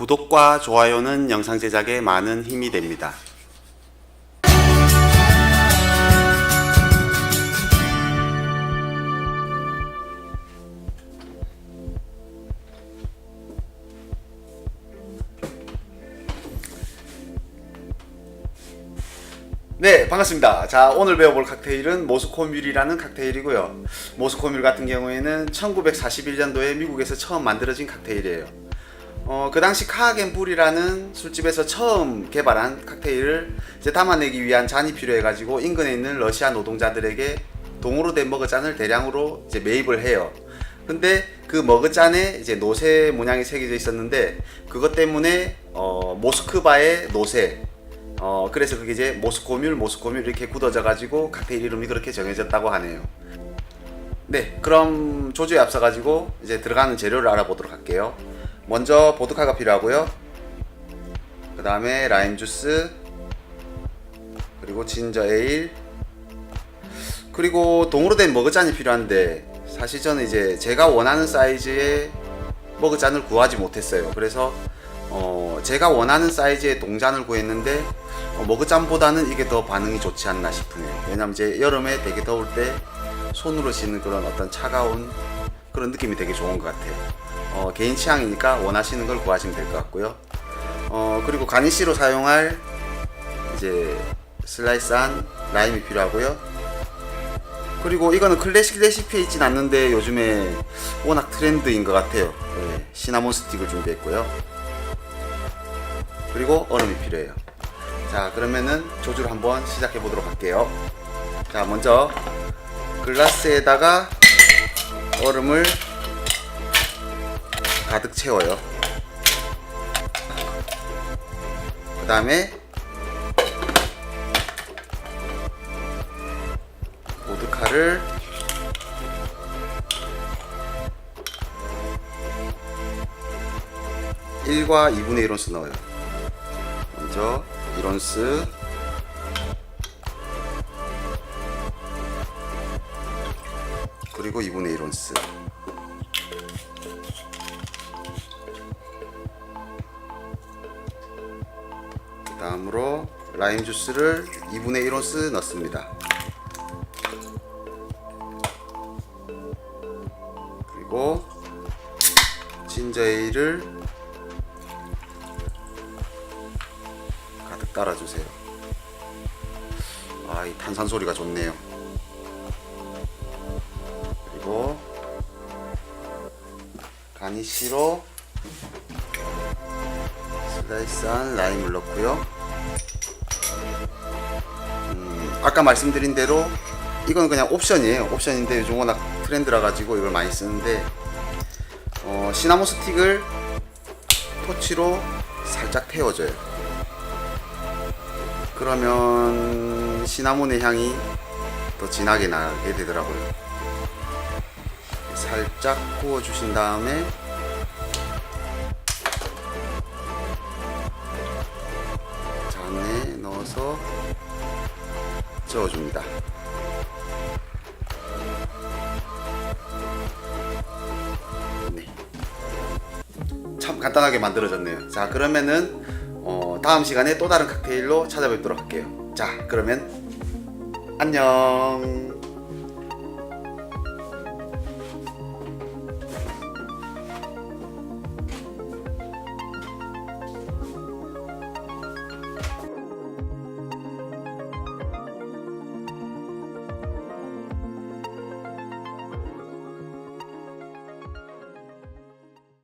구독과 좋아요는 영상 제작에 많은 힘이 됩니다. 네, 반갑습니다. 자, 오늘 배워볼 칵테일은 모스코뮬이라는 칵테일이고요. 모스코뮬 같은 경우에는 1941년도에 미국에서 처음 만들어진 칵테일이에요. 어, 그 당시 카하겐불이라는 술집에서 처음 개발한 칵테일을 이제 담아내기 위한 잔이 필요해가지고 인근에 있는 러시아 노동자들에게 동으로 된 머그잔을 대량으로 이제 매입을 해요. 근데 그 머그잔에 이제 노새 모양이 새겨져 있었는데 그것 때문에 어, 모스크바의 노새 어 그래서 그게 이제 모스코뮬 모스코뮬 이렇게 굳어져 가지고 칵테일 이름이 그렇게 정해졌다고 하네요. 네, 그럼 조주에 앞서 가지고 이제 들어가는 재료를 알아보도록 할게요. 먼저 보드카가 필요하고요. 그 다음에 라임 주스, 그리고 진저 에일, 그리고 동으로 된 머그잔이 필요한데 사실 저는 이제 제가 원하는 사이즈의 머그잔을 구하지 못했어요. 그래서 어 제가 원하는 사이즈의 동잔을 구했는데 어, 머그잔보다는 이게 더 반응이 좋지 않나 싶으네요. 왜냐면 이제 여름에 되게 더울 때 손으로 씻는 그런 어떤 차가운 그런 느낌이 되게 좋은 것 같아요. 어, 개인 취향이니까 원하시는 걸 구하시면 될 것 같고요. 어, 그리고 가니쉬로 사용할 이제 슬라이스한 라임이 필요하고요. 그리고 이거는 클래식 레시피에 있진 않는데 요즘에 워낙 트렌드인 것 같아요. 네, 시나몬 스틱을 준비했고요. 그리고 얼음이 필요해요. 자, 그러면은 조주를 한번 시작해 보도록 할게요. 자, 먼저 글라스에다가 얼음을 가득 채워요. 그 다음에 보드카를 일과 2분의 1온스 넣어요. 먼저 1온스 그리고 2분의 1온스 다음으로 라임 주스를 2분의 1온스 넣습니다. 그리고 진저 에일을 가득 따라주세요. 아, 이 탄산 소리가 좋네요. 그리고 가니쉬로 슬라이스한 라임을 넣고요. 음, 아까 말씀드린 대로 이건 그냥 옵션이에요. 옵션인데 요즘 워낙 트렌드라 가지고 이걸 많이 쓰는데 어, 시나몬 스틱을 토치로 살짝 태워줘요. 그러면 시나몬의 향이 더 진하게 나게 되더라고요. 살짝 구워주신 다음에 넣어서 저어줍니다. 네. 참 간단하게 만들어졌네요. 자, 그러면은 어, 다음 시간에 또 다른 칵테일로 찾아뵙도록 할게요. 자, 그러면 안녕.